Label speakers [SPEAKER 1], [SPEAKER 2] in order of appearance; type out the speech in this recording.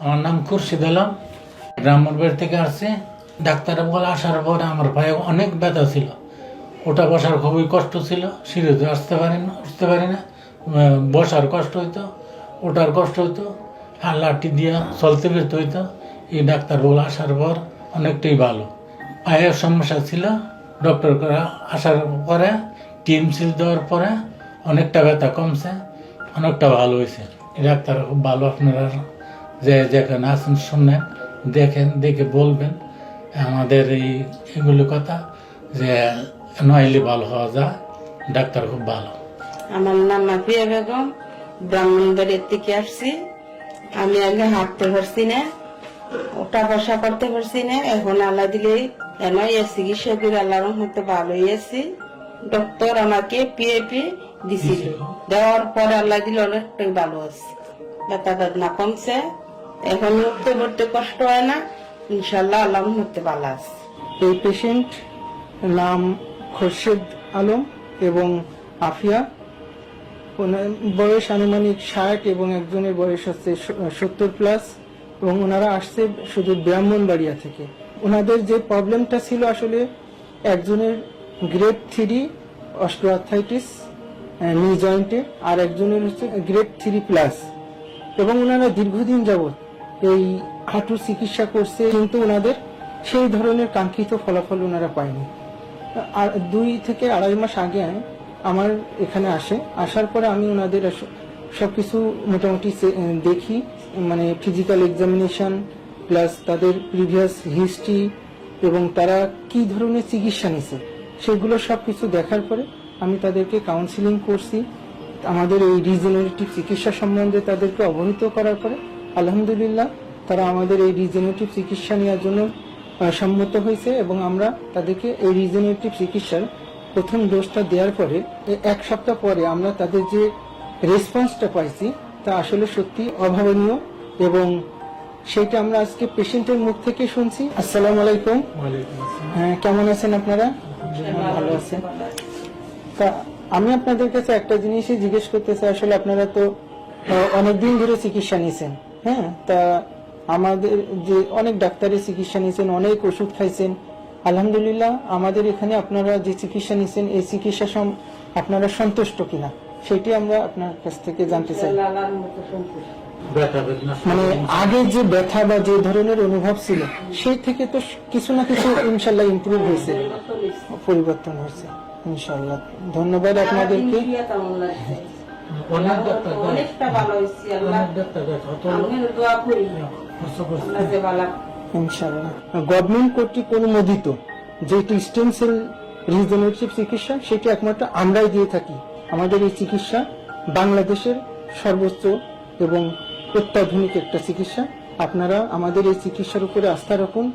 [SPEAKER 1] আমার নাম খুরশিদ আলম। ব্রাহ্মণবাড়ি থেকে আসছে। ডাক্তার বলে আসার পরে আমার পায়ে অনেক ব্যথা ছিল। ওটা বসার খুবই কষ্ট ছিল। সিঁড়িতে আসতে পারি না, উঠতে পারি না। বসার কষ্ট হইতো ওটার কষ্ট হইতো, আর লাঠি দিয়ে চলতে ফিরতে হইতো। এই ডাক্তার বলে আসার পর অনেকটাই ভালো। পায়ের সমস্যা ছিল। ডক্টর করে আসার পরে, টিম সিল দেওয়ার পরে অনেকটা ব্যথা কমছে, অনেকটা ভালো হয়েছে ডাক্তার খুব ভালো আপনারা। যে যেখানে আছেন শুনেন দেখেন দেখে বলবেন। আমাদের এই এগুলো কথা যে নইলে ভালো হওয়া যায় ডাক্তার খুব ভালো।
[SPEAKER 2] আমার নাম মাফিয়া বেগম ব্রাহ্মণবাড়ির থেকে আসছি। আমি আগে হাঁটতে পারছি না ওটা বসা করতে পারছি না। এখন আল্লাহ দিলে এনই চিকিৎসা করে আল্লাহর রহমতে ভালো হয়েছি ডক্টর আমাকে পিএপি দিছিল দেওয়ার পরে আল্লাহ দিলে অনেকটাই ভালো আছে। ব্যথা বেদনা কমছে। এখন উঠতে পড়তে কষ্ট হয় না। ইনশাল্লাহ আল্লাহ রহমতে ভালো আছে।
[SPEAKER 3] এই পেশেন্ট নাম খোরশেদ আলম এবং আফিয়া। বয়স আনুমানিক ষাট এবং একজনের বয়স হচ্ছে সত্তর প্লাস এবং ওনারা আসছে শুধু ব্রাহ্মণবাড়িয়া থেকে। ওনাদের যে প্রবলেমটা ছিল আসলে একজনের গ্রেড থ্রি অস্ট্রোআর্থাইটিস নি জয়েন্টে আর একজনের হচ্ছে গ্রেড থ্রি প্লাস এবং ওনারা দীর্ঘদিন যাবৎ এই হাঁটুর চিকিৎসা করছে, কিন্তু ওনাদের সেই ধরনের কাঙ্ক্ষিত ফলাফল ওনারা পায়নি। আর দুই থেকে আড়াই মাস আগে আমার এখানে আসে। আসার পরে আমি ওনাদের সব কিছু মোটামুটি দেখি মানে ফিজিক্যাল এক্সামিনেশন প্লাস তাদের প্রিভিয়াস হিস্ট্রি এবং তারা কি ধরনের চিকিৎসা নিছে, সেগুলো সব কিছু দেখার পরে আমি তাদেরকে কাউন্সিলিং করছি। আমাদের এই রিজেনারেটিভ চিকিৎসা সম্বন্ধে তাদেরকে অবহিত করার পরে আলহামদুলিল্লাহ তারা আমাদের এই রিজেনেটিভ চিকিৎসা নেওয়ার জন্য সম্মত হয়েছে এবং আমরা তাদেরকে এই রিজেনেটিভ চিকিৎসার প্রথম ডোজটা দেওয়ার পরে এক সপ্তাহ পরে আমরা তাদের যে রেসপন্সটা পাইছি তা আসলে সত্যি অভাবনীয় এবং সেটা আমরা আজকে পেশেন্টের মুখ থেকে শুনছি। আসসালামু আলাইকুম। হ্যাঁ কেমন আছেন আপনারা? ভালো আছেন। তা আমি আপনাদের কাছে একটা জিনিসই জিজ্ঞেস করতে চাই আসলে আপনারা তো অনেকদিন ধরে চিকিৎসা নিয়েছেন হ্যাঁ তা আমাদের যে অনেক ডাক্তারের চিকিৎসা নিয়েছেন অনেক ওষুধ খাইছেন আলহামদুলিল্লাহ আমাদের এখানে আপনারা যে চিকিৎসা নিয়েছেন এই চিকিৎসা সম- আপনারা সন্তুষ্ট কিনা সেটি আমরা আপনার কাছ থেকে জানতে চাই। মানে আগে যে ব্যথা বা যে ধরনের অনুভব ছিল সেই থেকে তো কিছু না কিছু ইনশাল্লাহ ইমপ্রুভ হয়েছে পরিবর্তন হয়েছে ইনশাল্লাহ। ধন্যবাদ আপনাদেরকে।
[SPEAKER 1] অনেক ডাক্তার
[SPEAKER 2] অনেকটা ভালো হয়েছে আল্লাহ।
[SPEAKER 1] ডাক্তার
[SPEAKER 2] আমি দোয়া করি।
[SPEAKER 1] কষ্ট করছে।
[SPEAKER 2] আল্লাহ যে ভালো।
[SPEAKER 3] ইনশাল্লাহ গভর্নমেন্ট কর্তৃক অনুমোদিত যেটি স্টেম সেল রিজেনারেটিভ চিকিৎসা সেটি একমাত্র আমরাই দিয়ে থাকি। আমাদের এই চিকিৎসা বাংলাদেশের সর্বোচ্চ এবং অত্যাধুনিক একটা চিকিৎসা। আপনারা আমাদের এই চিকিৎসার উপরে আস্থা রাখুন।